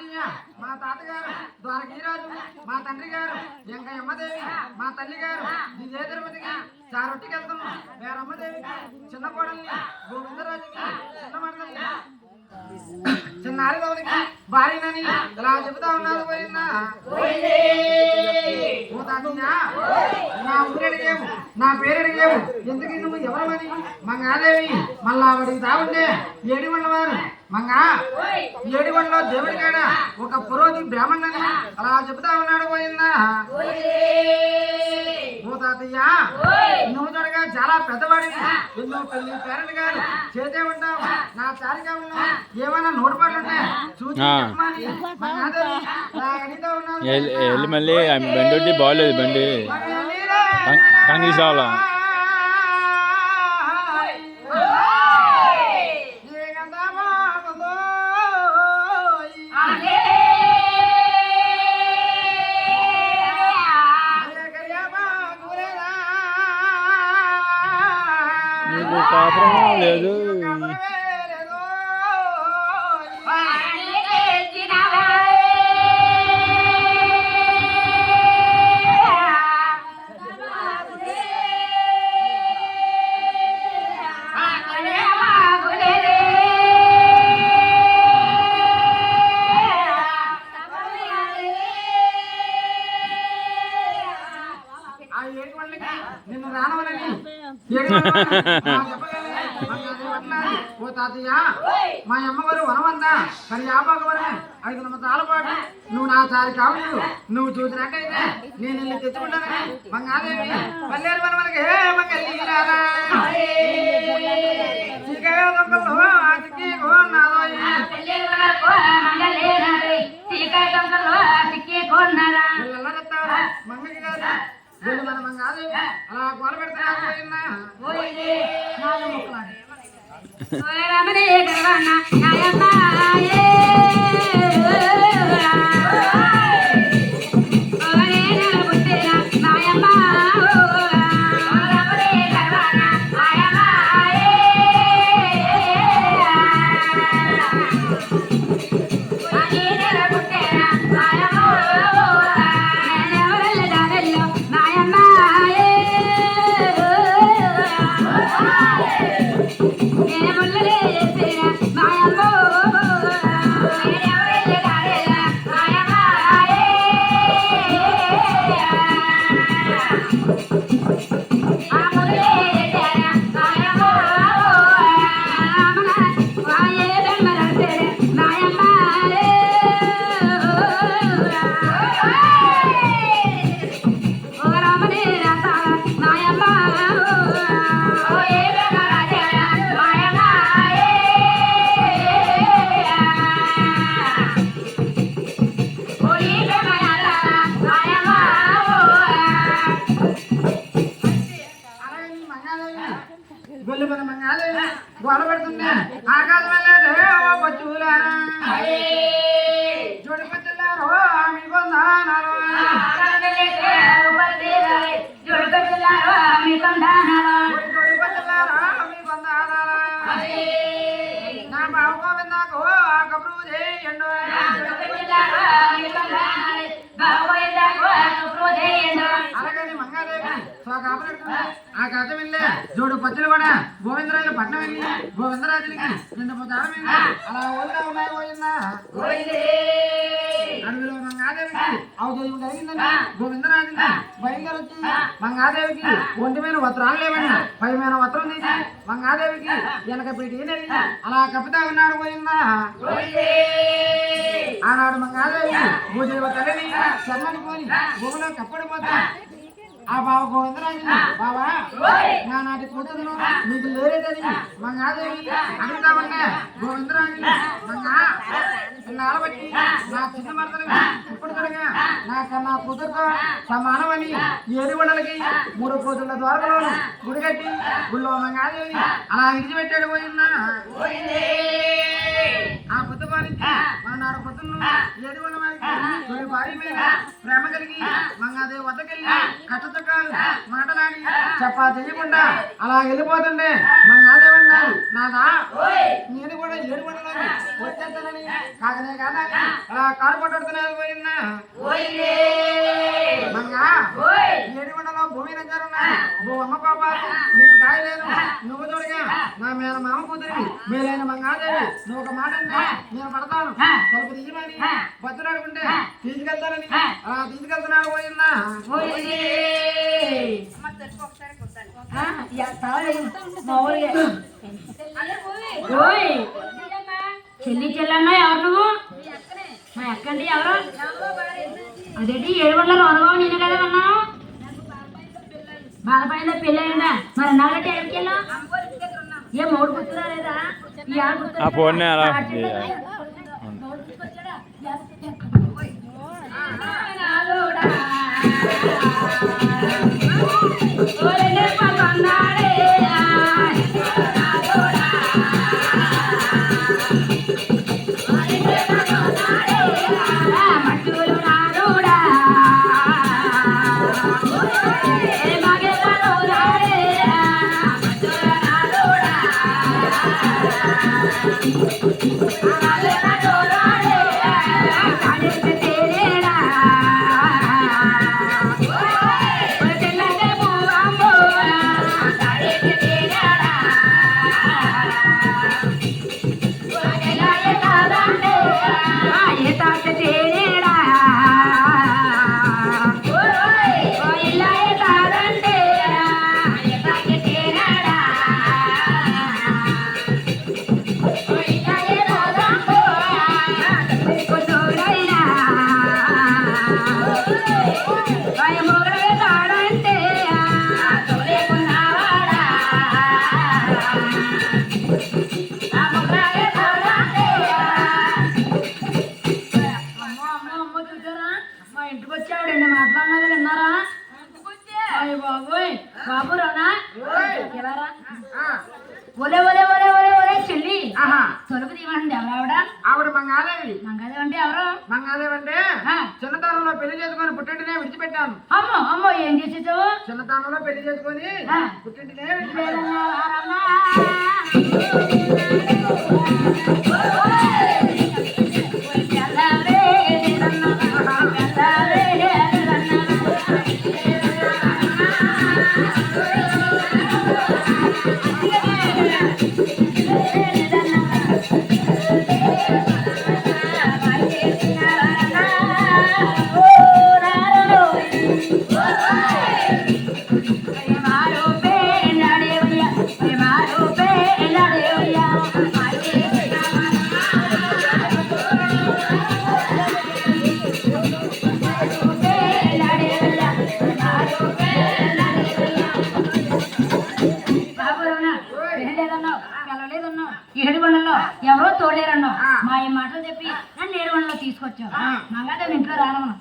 తాతయ్య మా తాతగారు ద్వారకీరాజు మా తండ్రి గారు వెంకయ్యమ్మదేవి మా తల్లి గారు విజయ తిరుపతికి చారొట్టికి వెళ్తున్నాం వేరమ్మదేవికి చిన్న కోడల్ని గోవిందరాజుకి చిన్న చిన్నారి గౌరికి భార్యనని ఇలా చెబుతా ఉన్నాడు పోయినా? నా ఊరడిగేము నా పేరడిగేము ఎందుకు నువ్వు ఎవరమని మంగాదేవి మళ్ళా అడిగితా ఉండే ఏడివండవారు మంగా ఏడివండలో దేవుడి కాడ ఒక పురోధి బ్రాహ్మణని అలా చెబుతా ఉన్నాడు పోయిందా ఓ తాతయ్య నువ్వు చూడగా చాలా పెద్దవాడివి. ఎన్నో పెళ్ళి పేరెంట్ గారు చేసే ఉంటావు. నా చారికాలంలో ఏమైనా నోటుపాట్లు ఉంటే చూసి మళ్ళీ బండి ఉంటే బాగోలేదు బండి. కం- కనక ఓ తాతయ్య మా అమ్మగారు వనవందా. కానీ ఆపాకవరమే ఐదు సంవత్సరాల పాటు నువ్వు నా చారి కావచ్చు నువ్వు చూసినట్టయితే నేను ఇల్లు తెచ్చుకుంటానని మంగాదేవి పల్లెరు వనవలకి ఏ మంగళి మంగళి గారు వీళ్ళు మన మంగాదేవి అలా గోల పెడతారు నాలుగు ముక్కలాడి అలాగే గొల్లు మన మంగాదేవి గోల పెడుతుంది ఆకాశం వెళ్ళే ఓ పచ్చులారా జోడి పచ్చులారో మీ కొందానారో నా గోవిందాకు ఆ కబురు చేయండు. ఆ కథ వెళ్ళే జోడు పచ్చులు కూడా గోవిందరాజు పట్నం వెళ్ళి గోవిందరాజులకి నిండు పుతారం వెళ్ళి అలా ఊళ్ళో ఉన్నాయి పోయిందా అడవిలో మంగాదేవికి గోవిందరాజుకి వచ్చి ఒంటి మీద వస్త్రాలు లేవండి పై మీద వస్త్రం తీసి మంగాదేవికి వెనక నెల్లి అలా కప్పుతా ఉన్నాడు పోయిందా ఆనాడు మంగాదేవి భూదేవ తల్లిని శరణని పోని భూమిలో కప్పడిపోతా ఆ బావ గోవిందరాజుని బావా నా నాటి కూతురు నీకు లేరేదని మంగాదేవి అడుగుతా ఉంటే గోవిందరాజుని మంగా నాన్న బట్టి నా చిన్న మరదలు ఇప్పుడు తొడగా నా కన్నా కూతురుతో సమానమని ఏడు వండలకి మూడు కూతుళ్ళ ద్వారలో గుడి కట్టి గుళ్ళో మంగాదేవి అలా విడిచిపెట్టాడు పోయిందా. ఆ పాలించి మన నాడు పొద్దున్న ఏడు వందల వారికి భార్య మీద ప్రేమ కలిగి మంగాదేవి వద్దకెళ్ళి కట్టచొక్కాలు మాటలాడి చెప్పా చేయకుండా అలా వెళ్ళిపోతుండే మంగాదేవి అన్నాడు నాదా? నేను కూడా ఏడు వందలకి వచ్చేస్తానని కాకనే కాదని అలా కారు పట్టుడుతున్నది పోయినా? మంగా ఏడుగొండలో భూమి రంజారున్నా ఓ అమ్మ పాప నేను కాయలేను నువ్వు తోడుగా నా మేన మామ కూతురివి. మేలైన మంగాదేవి నువ్వు ఒక మాట అంటే నేను పడతాను. తలుపు తీయమని బతులు అడుగుంటే తీసుకెళ్తానని అలా తీసుకెళ్తున్నాడు పోయిందా ఓయ్. చెల్లి చెల్లన్న ఎవరు నువ్వు? మా ఎక్కండి ఎవరు? అదేంటి ఏడు వందల అనుభవం నేను కదా ఉన్నాను బాధపడిందా పెళ్ళి అయిందా మరి నాగట్టి ఎక్కడికి వెళ్ళావు? ఏ మూడు లేదా ఆ ఫోన్ని మంగాదేవి అంటే ఆ. చిన్నతనంలో పెళ్ళి చేసుకొని పుట్టింటినే విడిచిపెట్టాను. అమ్మో అమ్మో ఏం చేసేసావు? చిన్నతనంలో పెళ్ళి చేసుకొని. పుట్టింటినే విడిచిపెట్టాను. ఏడుగొండలో ఎవరో తోలేరన్నావు మా ఈ మాటలు చెప్పి నన్ను ఏడుగొండలో తీసుకొచ్చావు. మంగళ ఇంట్లో రానమ్మా